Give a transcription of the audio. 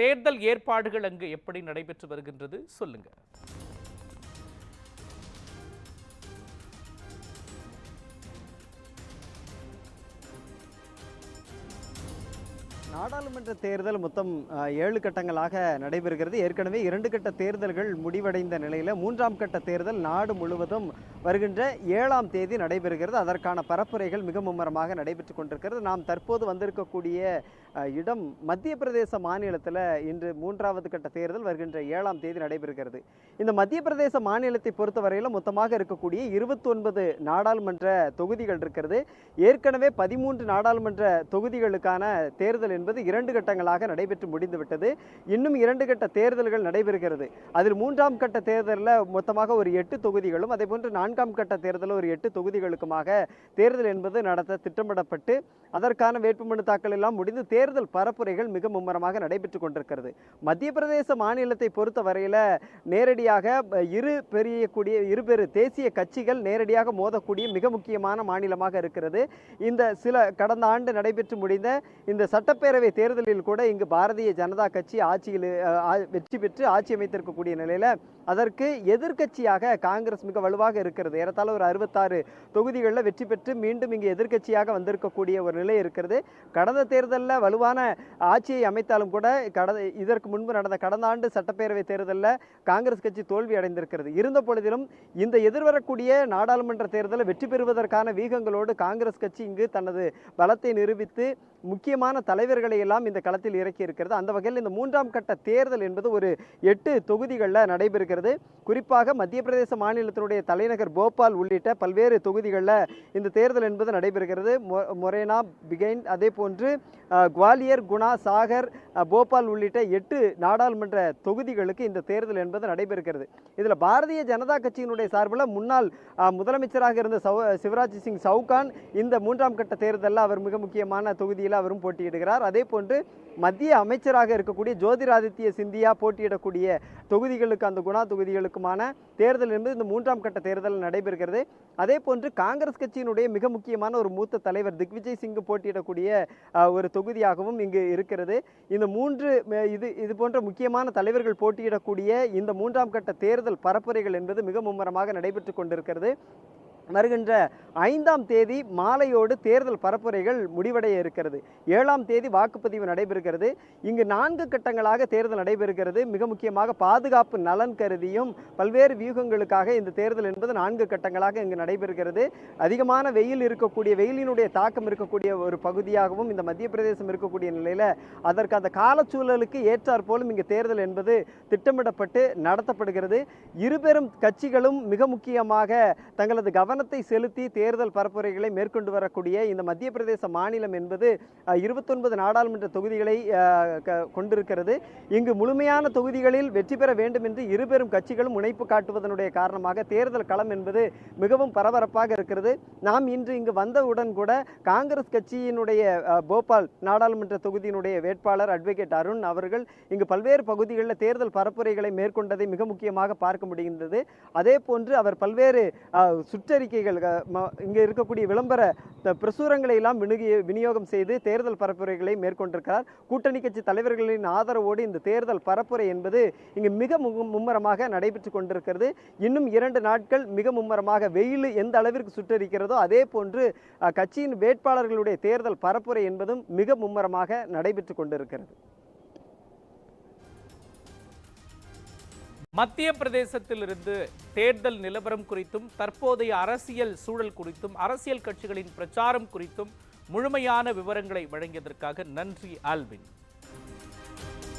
தேர்தல் ஏற்பாடுகள் அங்கு எப்படி நடைபெற்று வருகின்றது சொல்லுங்க. நாடாளுமன்ற தேர்தல் மொத்தம் ஏழு கட்டங்களாக நடைபெறுகிறது. ஏற்கனவே இரண்டு கட்ட தேர்தல்கள் முடிவடைந்த நிலையில் மூன்றாம் கட்ட தேர்தல் நாடு முழுவதும் வருகின்ற ஏழாம் தேதி நடைபெறுகிறது. அதற்கான பரப்புரைகள் மிக மும்முரமாக நடைபெற்று கொண்டிருக்கிறது. நாம் தற்போது வந்திருக்கக்கூடிய இடம் மத்திய பிரதேச மாநிலத்தில் இன்று மூன்றாவது கட்ட தேர்தல் வருகின்ற ஏழாம் தேதி நடைபெறுகிறது. இந்த மத்திய பிரதேச மாநிலத்தை பொறுத்தவரையில் மொத்தமாக இருக்கக்கூடிய இருபத்தொன்பது நாடாளுமன்ற தொகுதிகள் இருக்கிறது. ஏற்கனவே பதிமூன்று நாடாளுமன்ற தொகுதிகளுக்கான தேர்தல் என்பது இரண்டு கட்டங்களாக நடைபெற்று முடிந்துவிட்டது. இன்னும் இரண்டு கட்ட தேர்தல்கள் நடைபெறுகிறது. அதில் மூன்றாம் கட்ட தேர்தலில் மொத்தமாக ஒரு எட்டு தொகுதிகளும் அதே போன்று நான்காம் கட்ட தேர்தலில் ஒரு எட்டு தொகுதிகளுக்குமாக தேர்தல் என்பது நடத்த திட்டமிடப்பட்டு அதற்கான வேட்புமனு தாக்கல் எல்லாம் முடிந்து தேர்தல் பரப்புரைகள் மிக மும்முரமாக நடைபெற்று கொண்டிருக்கிறது. மத்திய பிரதேச மாநிலத்தை பொறுத்த வரையில் நேரடியாக இரு பெரிய கூடிய இரு பெரு தேசிய கட்சிகள் நேரடியாக மோதக்கூடிய மிக முக்கியமான மாநிலமாக இருக்கிறது. இந்த சில கடந்த ஆண்டு நடைபெற்று முடிந்த இந்த சட்டப்பேரவை தேர்தலில் கூட இங்கு பாரதிய ஜனதா கட்சி ஆட்சியில் வெற்றி பெற்று ஆட்சி அமைத்திருக்கக்கூடிய நிலையில் அதற்கு எதிர்க்கட்சியாக காங்கிரஸ் மிக வலுவாக இருக்கிறது. ஏறத்தாழ ஒரு அறுபத்தாறு தொகுதிகளில் வெற்றி பெற்று மீண்டும் இங்கு எதிர்க்கட்சியாக வந்திருக்கக்கூடிய ஒரு நிலை இருக்கிறது. கடந்த தேர்தலில் வலுவான ஆட்சியை அமைத்தாலும் கூட கடந்த இதற்கு முன்பு நடந்த கடந்த ஆண்டு சட்டப்பேரவை தேர்தலில் காங்கிரஸ் கட்சி தோல்வி அடைந்திருக்கிறது. இருந்த பொழுதிலும் இந்த எதிர்வரக்கூடிய நாடாளுமன்ற தேர்தலில் வெற்றி பெறுவதற்கான வீகங்களோடு காங்கிரஸ் கட்சி இங்கு தனது பலத்தை நிரூபித்து முக்கியமான தலைவர்களை எல்லாம் இந்த களத்தில் இறக்கி இருக்கிறது. அந்த வகையில் இந்த மூன்றாம் கட்ட தேர்தல் என்பது ஒரு எட்டு தொகுதிகளில் நடைபெறுகிறது. குறிப்பாக மத்திய பிரதேச மாநிலத்தினுடைய தலைநகர் போபால் உள்ளிட்ட பல்வேறு தொகுதிகளில் இந்த தேர்தல் என்பது நடைபெறுகிறது. மொ- மொரேனா பிகைன் அதே போன்று குவாலியர் குணா சாகர் போபால் உள்ளிட்ட எட்டு நாடாளுமன்ற தொகுதிகளுக்கு இந்த தேர்தல் என்பது நடைபெறுகிறது. இதில் பாரதிய ஜனதா கட்சியினுடைய சார்பில் முன்னாள் முதலமைச்சராக இருந்த சிவராஜ் சிங் சவுகான் இந்த மூன்றாம் கட்ட தேர்தலில் அவர் மிக முக்கியமான தொகுதியில் அவரும் போட்டியிடுகிறார். அதே போன்று மத்திய அமைச்சராக இருக்கக்கூடிய ஜோதிராதித்ய சிந்தியா போட்டியிடக்கூடிய தொகுதிகளுக்கு அந்த குணா தொகுதிகளுக்குமான தேர்தல் என்பது இந்த மூன்றாம் கட்ட தேர்தல் நடைபெறுகிறது. அதே போன்று காங்கிரஸ் கட்சியினுடைய மிக முக்கியமான ஒரு மூத்த தலைவர் திக்விஜய் சிங் போட்டியிடக்கூடிய ஒரு தொகுதியாகவும் இங்கு இருக்கிறது. இந்த மூன்று இது இது போன்ற முக்கியமான தலைவர்கள் போட்டியிடக்கூடிய இந்த மூன்றாம் கட்ட தேர்தல் பரப்புரைகள் என்பது மிக மும்முரமாக நடைபெற்று கொண்டிருக்கிறது. வருகின்ற ஐந்தாம் தேதி மாலையோடு தேர்தல் பரப்புரைகள் முடிவடைய இருக்கிறது. ஏழாம் தேதி வாக்குப்பதிவு நடைபெறுகிறது. இங்கு நான்கு கட்டங்களாக தேர்தல் நடைபெறுகிறது. மிக முக்கியமாக பாதுகாப்பு நலன் கருதியும் பல்வேறு வியூகங்களுக்காக இந்த தேர்தல் என்பது நான்கு கட்டங்களாக இங்கு நடைபெறுகிறது. அதிகமான வெயில் இருக்கக்கூடிய வெயிலினுடைய தாக்கம் இருக்கக்கூடிய ஒரு பகுதியாகவும் இந்த மத்திய பிரதேசம் இருக்கக்கூடிய நிலையில் அதற்கு அந்த காலச்சூழலுக்கு ஏற்றாற் போலும் இங்கு தேர்தல் என்பது திட்டமிடப்பட்டு நடத்தப்படுகிறது. இருபெரும் கட்சிகளும் மிக முக்கியமாக தங்களது கவனத்தை செலுத்தி தேர்தல் பரப்புரைகளை மேற்கொண்டு வரக்கூடிய இந்த மத்திய பிரதேச மாநிலம் என்பது இருபத்தொன்பது நாடாளுமன்ற தொகுதிகளை கொண்டிருக்கிறது. இங்கு முழுமையான தொகுதிகளில் வெற்றி பெற வேண்டும் என்று இருபெரும் கட்சிகளும் முனைப்பு காட்டுவதனுடைய காரணமாக தேர்தல் களம் என்பது மிகவும் பரபரப்பாக இருக்கிறது. நாம் இன்று இங்கு வந்தவுடன் கூட காங்கிரஸ் கட்சியினுடைய போபால் நாடாளுமன்ற தொகுதியினுடைய வேட்பாளர் அட்வொகேட் அருண் அவர்கள் இங்கு பல்வேறு பகுதிகளில் தேர்தல் பரப்புரைகளை மேற்கொண்டதை மிக முக்கியமாக பார்க்க முடிகின்றது. அதே போன்று அவர் பல்வேறு சுற்ற எச்சரிக்கைகள் இங்கே இருக்கக்கூடிய விளம்பர பிரசுரங்களை எல்லாம் விநியோக விநியோகம் செய்து தேர்தல் பரப்புரைகளை மேற்கொண்டிருக்கிறார். கூட்டணி கட்சி தலைவர்களின் ஆதரவோடு இந்த தேர்தல் பரப்புரை என்பது இங்கு மிக மும்ம- மும்முரமாக நடைபெற்று கொண்டிருக்கிறது. இன்னும் இரண்டு நாட்கள் மிக மும்முரமாக வெயில் எந்த அளவிற்கு சுட்டரிக்கிறதோ அதே போன்று கட்சியின் வேட்பாளர்களுடைய தேர்தல் பரப்புரை என்பதும் மிக மும்முரமாக நடைபெற்று கொண்டிருக்கிறது. மத்திய பிரதேசத்திலிருந்து தேர்தல் நிலவரம் குறித்தும் தற்போதைய அரசியல் சூழல் குறித்தும் அரசியல் கட்சிகளின் பிரச்சாரம் குறித்தும் முழுமையான விவரங்களை வழங்கியதற்காக நன்றி ஆல்வின்.